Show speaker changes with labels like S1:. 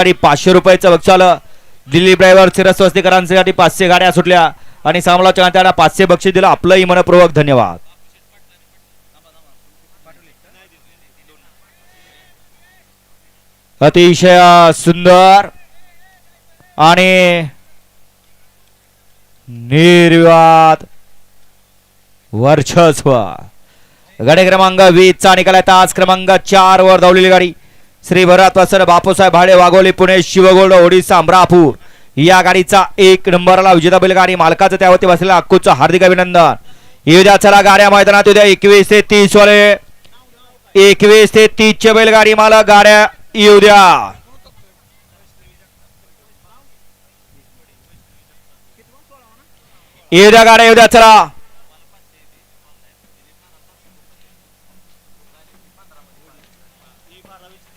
S1: आणि पाचशे रुपयाचं बक्षाल दिल्ली ड्रायव्हर सिरस वस्तीकरांसाठी पाचशे गाड्या सुटल्या. आणि सामलाच्या त्यांना पाचशे बक्षीस दिलं. आपलंही मनपूर्वक धन्यवाद. अतिशय सुंदर आणि निर्वाद वर्चस्व. गाडी क्रमांक वीस चा निकाल आहे. तास क्रमांक चार वर धावलेली गाडी. श्री भरत वसर बापूसाहेब भाडे वाघोली पुणे शिवगोल्ड ओडिसा अमरापूर. या गाडीचा एक नंबरला विजेता बैलगाडी मालकाचं त्यावरती बसलेला अक्कूचं हार्दिक अभिनंदन. येऊ चला गाड्या मैदानात उद्या एकवीस ते तीस वाले. एकवीस ते तीसच्या बैलगाडी मालक गाड्या येऊ द्या येऊ द्या गाड्या येऊ द्या चला. para la vista